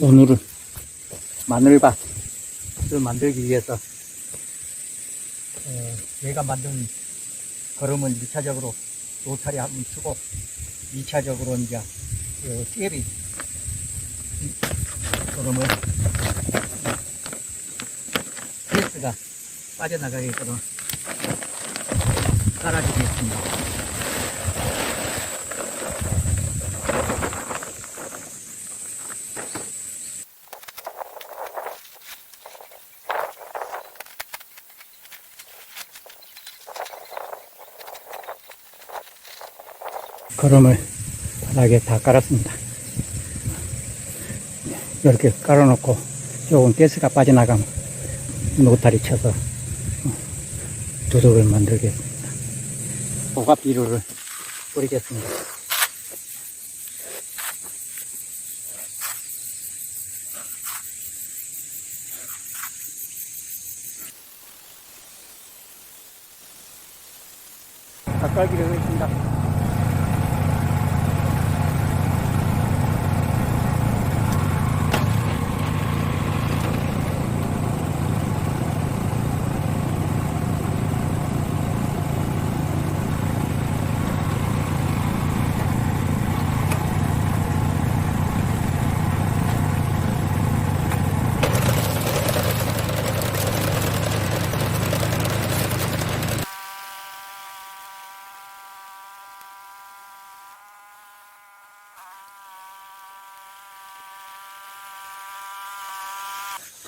오늘은 마늘밭을 만들기 위해서 어, 얘가 만든 걸음을 1차적으로 로타리 한번 쓰고 2차적으로 이제 그 셀이 걸음을 페이스가 빠져나가게끔 깔아주겠습니다. 걸음을 바닥에 다 깔았습니다. 이렇게 깔아놓고 조금 가스가 빠져나가면 노타리 쳐서 두둑을 만들겠습니다. 고갑 비료를 뿌리겠습니다. 닭갈비를 넣습니다.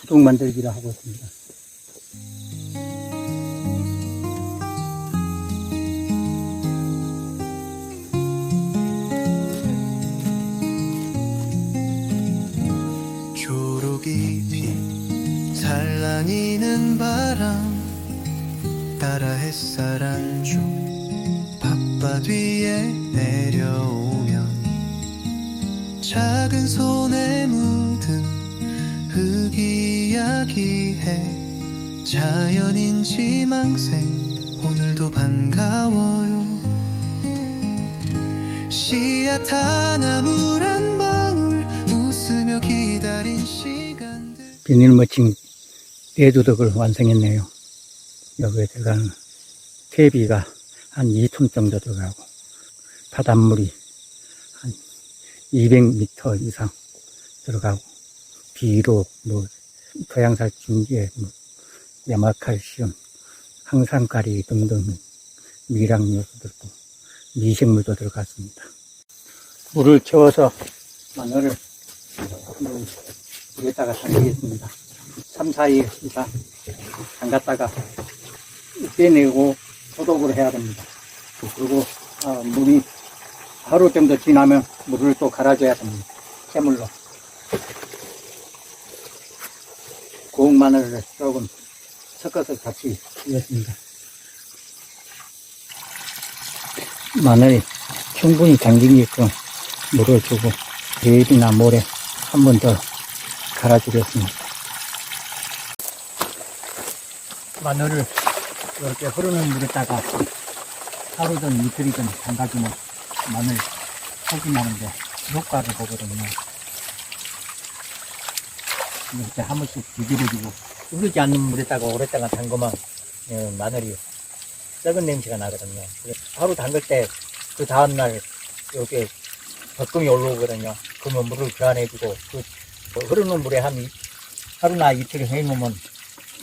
두둑 만들기를 하고 있습니다. 살랑이는 바람 따라 햇살 안쪽 바빠 뒤에 내려오면 작은 손에 흙 이야기해. 자연인 지 망생 오늘도 반가워요. 씨앗 하나 물 한 방울 웃으며 기다린 시간들. 비닐 머칭 대두덕을 완성했네요. 여기에 들어가는 퇴비가 한 2톤 정도 들어가고 바닷물이 한 200m 이상 들어가고 비료, 뭐 토양살 중계, 뭐 야마칼슘, 항산가리 등등 미량 요소들도 미생물도 들어갔습니다. 물을 채워서 마늘을 물에다가 담기겠습니다. 3, 4일 이상 담갔다가 빼내고 소독을 해야 됩니다. 그리고 아, 물이 하루 정도 지나면 물을 또 갈아줘야 됩니다. 채물로. 고운 마늘을 조금 섞어서 같이 넣었습니다. 마늘이 충분히 잠기게끔 물을 주고 내일이나 모레 한번 더 갈아주겠습니다. 마늘을 이렇게 흐르는 물에다가 하루든 이틀이든 담가주면 마늘 나는데 효과를 보거든요. 이렇게 한 번씩 뒤집어주고 흐르지 않는 물에다가 오랫동안 담그면 예, 마늘이 썩은 냄새가 나거든요. 하루 담글 때 그 다음날 이렇게 덕금이 올라오거든요. 그러면 물을 교환해주고 그 흐르는 물에 한 이- 하루나 이틀 해놓으면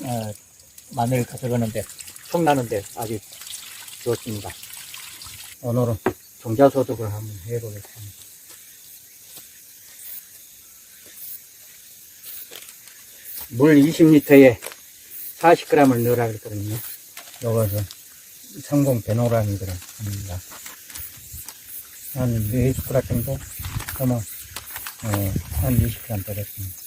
어, 마늘 가져가는데 속 나는데 아주 좋습니다. 오늘은 종자 소독을 한번 해보겠습니다. 물 20리터에 40g을 넣으라 그랬거든요. 요것은 성공 베노람이더라 합니다. 한 4스프라 정도? 그러면, 어, 한 20g 되겠습니다.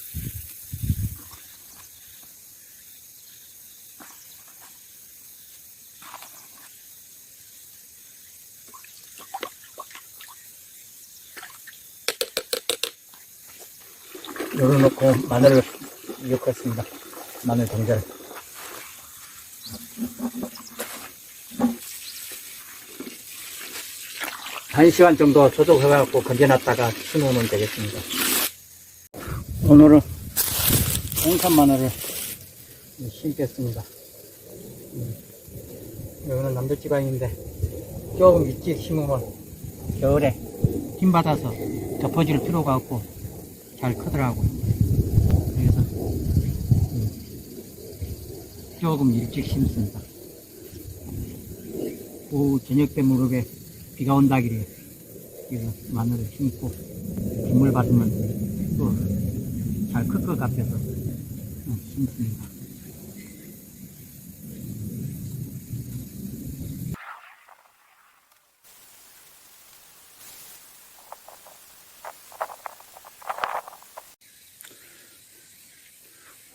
열어놓고 마늘을 넣겠습니다. 마늘 동절. 한 시간 정도 소독해갖고 건져놨다가 치우면 되겠습니다. 오늘은 홍산 마늘을 심겠습니다. 음, 여기는 남도지방인데 조금 일찍 심으면 겨울에 힘 받아서 덮어줄 필요가 없고 잘 크더라고. 그래서 음, 조금 일찍 심습니다. 오후 저녁 때 무렵에 비가 온다길래 이거 마늘을 심고 빗물 받으면 또 잘 클 것 같아서 음, 심습니다.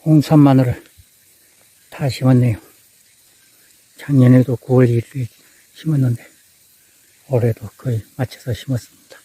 홍산 마늘을 다 심었네요. 작년에도 9월 1일에 심었는데 올해도 거의 맞춰서 심었습니다.